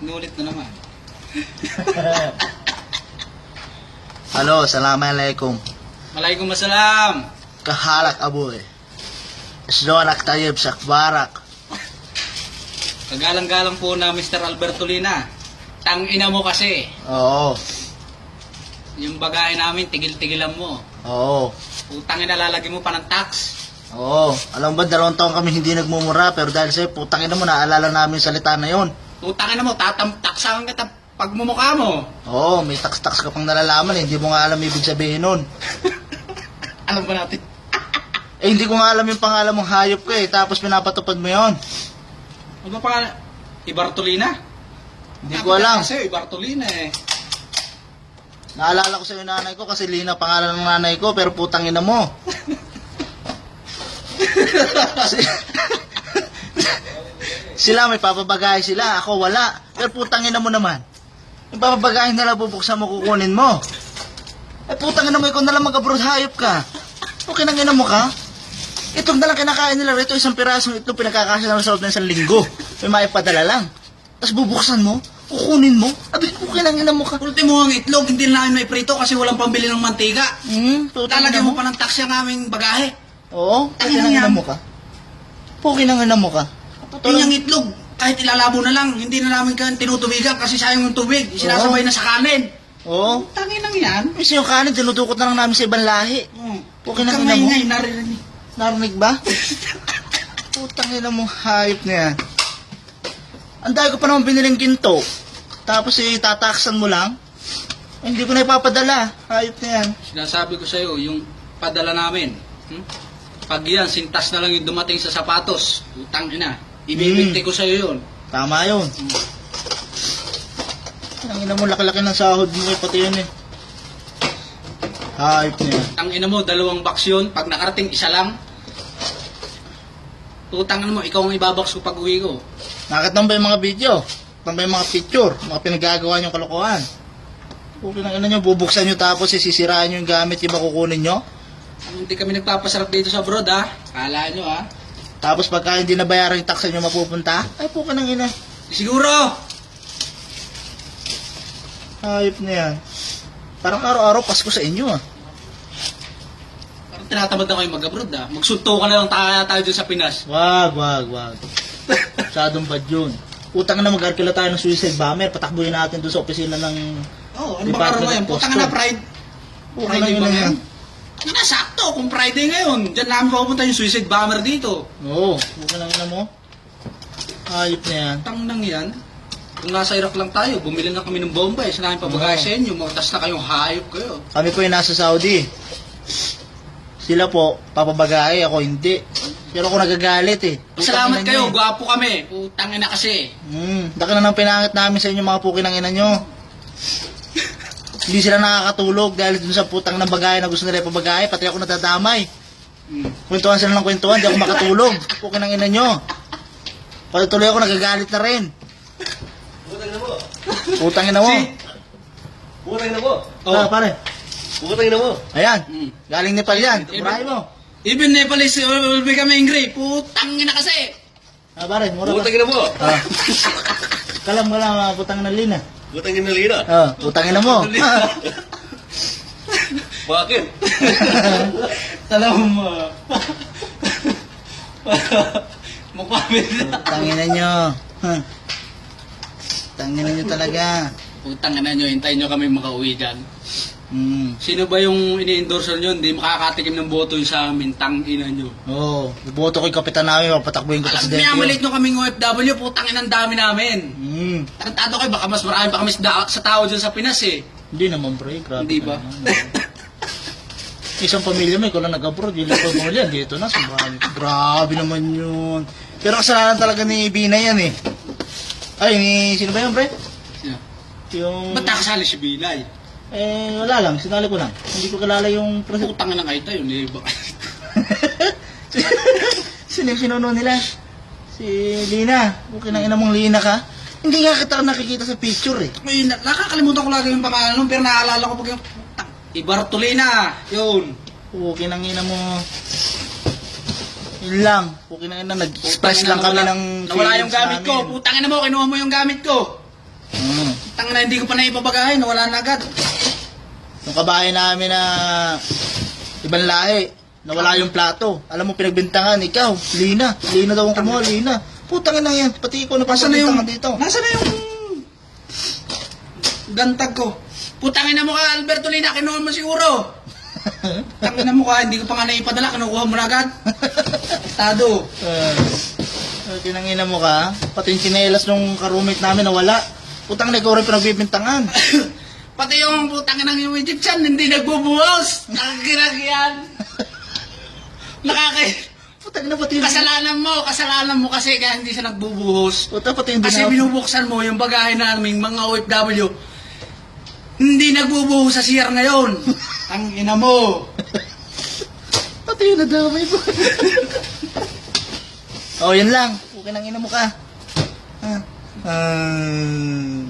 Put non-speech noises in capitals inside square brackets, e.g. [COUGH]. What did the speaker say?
Inulit na naman. Halo, Assalamualaikum. Malaykum masalam. Kahalak aboy. Isdorak tayib sakbarak. Kagalang-galang po na Mr. Alberto Lina. Tang ina mo kasi. Oo, Yung bagay namin, tigil-tigilan mo. oo, Utang ina lalagyan mo pa ng tax. oo. Alam ba, dalawang taon kami hindi nagmumura, pero dahil sa'yo, putang ina mo, naalala namin yung salita na yon. Utang ina mo, tatamtaksakan kita pagmumukha mo. Oo, may tax-tax ka pang nalalaman, eh. hindi mo nga alam ibig sabihin nun. [LAUGHS] Alam ba natin? Eh, hindi ko nga alam yung pangalan mong hayop ko eh, tapos pinapatupad mo yon. Ano ba pangalan? Ibartolina? Hindi ko alam. Kasi Ibartolina eh. Naalala ko sa yung nanay ko kasi Lina pangalan ng nanay ko, pero putang ina mo. [LAUGHS] Si- sila may papabagay sila, ako wala. Pero putang ina mo naman. Yung papabagay nila bubuksan mo, kukunin mo. Eh putang ina mo, ikaw na lang mag-abroad hayop ka. Okay nang ina mo ka. Itong na lang kinakain nila rito, isang pirasong ito pinagkakasya na sa loob ng isang linggo. May maipadala lang. Tapos bubuksan mo, kukunin mo. Abi, okay nang ina mo ka. Ultimo ang itlog, hindi na namin may prito kasi walang pambili ng mantika. Hmm, Lalagyan mo. mo pa ng tax yung aming bagahe. Oo, yan? ina mo ka. Puki nang ina mo ka. Yun yung itlog, kahit ilalabo na lang, hindi na namin kan tinutubigan kasi sayang yung tubig. Sinasabay na sa kanin. Oo. Tangin lang yan. Kasi yung kanin, tinudukot na lang namin sa ibang lahi. Hmm. Puki Huwag nang kang ina mo. maingay, naririnig. Narinig ba? [LAUGHS] Putang ina mo, hayop na yan. Ang dahil ko pa naman biniling ginto. Tapos eh, tataksan mo lang. Eh, Hindi ko na ipapadala. Hayop na yan. Sinasabi ko sa'yo, yung padala namin, hmm? pag yan, sintas na lang yung dumating sa sapatos, utang ina. Ibibigti Hmm. ko sa'yo yun. Tama yun. Ang ina mo, laki-laki ng sahod mo eh, pati yun eh. Hayop na yan. Ang ina mo, dalawang box yun. Pag nakarating, isa lang. Utang mo, ikaw ang ibabaks ko pag uwi ko. Nakita mo ba yung mga video? Yung mga picture? Mga pinagagawa niyong kalokohan? Okay na ina nyo, bubuksan nyo tapos sisiraan nyo yung gamit, yung makukunin nyo. Hindi kami nagpapasarap dito sa abroad ha. Kala nyo ha. Tapos pagka hindi nabayaran yung tax nyo mapupunta, ay puka ng ina. Siguro! Hayop na yan. Parang araw-araw Pasko sa inyo ah. Parang tinatamad na kayo mag-abroad ha. Magsunto ka na lang tayo, tayo dyan sa Pinas. Wag, wag, wag. Masyadong bad yun. Utang na mag-arkila tayo ng suicide bomber, patakbuhin natin doon sa opisina ng... Oo, oh, ano ba Department ngayon? of Putang Custom. na Pride. Puka Friday ng ina ba yan. yan? Ano na, sakto. Kung Friday ngayon, dyan namin papupunta yung suicide bomber dito. Oo, puka ng ina mo. Hayop na yan. Tang nang yan. Kung nasa Iraq lang tayo, bumili na kami ng bomba eh. Sinabi pabagay Oo. sa inyo, magtas na kayong hayop kayo. Kami po yung nasa Saudi. Sila po, papabagay, ako hindi. Pero ako nagagalit eh. Salamat kayo, eh. gwapo kami. Putang ina kasi. Hmm, laki na ng pinangit namin sa inyo mga puki ng ina nyo. Hindi sila nakakatulog dahil dun sa putang ng bagay na gusto nila ipabagay, pati ako natadamay. Hmm. Kwentuhan sila ng kwentuhan, di ako makatulog. [LAUGHS] Puki ng ina nyo. Pati tuloy ako nagagalit na rin. Putang ina mo. Putang ina mo. Putang ina mo. Oh. Ah, pare. Putang ina mo. Ayan. Hmm. Galing Nepal yan. Burahin mo. Even Nepalese will become angry. Putang ina kasi. Ah, pare, mura? Putang ina mo. Ah. [LAUGHS] Kalam ka lang, ah, putang ng lina. Putang ina lina. Ah, putang ina mo. [LAUGHS] Bakit? [LAUGHS] Alam mo. [LAUGHS] Mukha na. Tangina nyo. Huh. Tangina nyo talaga. Putang ina nyo, hintayin nyo kami makauwi dyan. Hmm. Sino ba yung ini-endorse nyo? Hindi makakatikim ng boto yung sa amin. Tang ina nyo. Oo. Oh, iboto ko yung kapitan namin, papatakbuhin ko Alam presidente niya, yun. malit nyo kaming OFW, putang ina ang dami namin. Hmm. Tarantado kayo, baka mas marami pa kami sa, sa tao dyan sa Pinas eh. Hindi naman, pre. Grabe Hindi ba? [LAUGHS] Isang pamilya mo, ikaw lang nag-abroad, yung lang pamilya, dito na, sumahan. Grabe naman yun. Pero kasalanan talaga ni Bina yan eh. Ay, ni, sino ba yun, pre? Yeah. Yung, Ba't nakasali si Bilay? eh, wala lang, sinali ko lang. Hindi ko kilala yung presidente. Putang ina kayo tayo, eh. Baka- [LAUGHS] Sino yung sinuno nila? Si Lina. Nang ina mong Lina ka. Hindi nga kita nakikita sa picture eh. May, na- nakakalimutan ko lagi yung pangalan nun, pero naalala ko pag yung... Ibartolina, yun. Okay nang ina mo. Yun lang. Okay nang ina. Nag-express lang kami ng Nawala yung gamit ko. namin. Putang ina mo, kinuha mo yung gamit ko. Hmm. Tang na hindi ko pa naipabagahin, wala na agad. Yung kabahay namin na ibang lahi, nawala yung plato. Alam mo, pinagbintangan, ikaw, Lina. Lina daw ang kumuha, Lina. Putang ina yan, pati ikaw na Nasaan na yung, pagbintangan dito. nasaan na yung gantag ko? Putangin na mo ka, Alberto Lina, kinuha mo siguro. [LAUGHS] Tangin na mo ka, hindi ko pa nga naipadala, kinukuha mo na agad. Estado. Uh, tinangina mo ka, pati yung chinelas nung karumate namin nawala. Putang na ikaw rin pinagbibintangan. [LAUGHS] Pati yung putangin ng yung Egyptian, hindi nagbubuhos. Nakakirag yan. [LAUGHS] Nakaka... Putang na pati yung... Kasalanan mo, kasalanan mo kasi kaya hindi siya nagbubuhos. Putang pati yung Kasi binubuksan mo yung bagahe naming mga OFW, hindi nagbubuhos sa CR ngayon. [LAUGHS] Ang ina mo. Pati yung nadamay ko. [LAUGHS] oh, yan lang. Okay nang ina mo ka. Ah. Ah.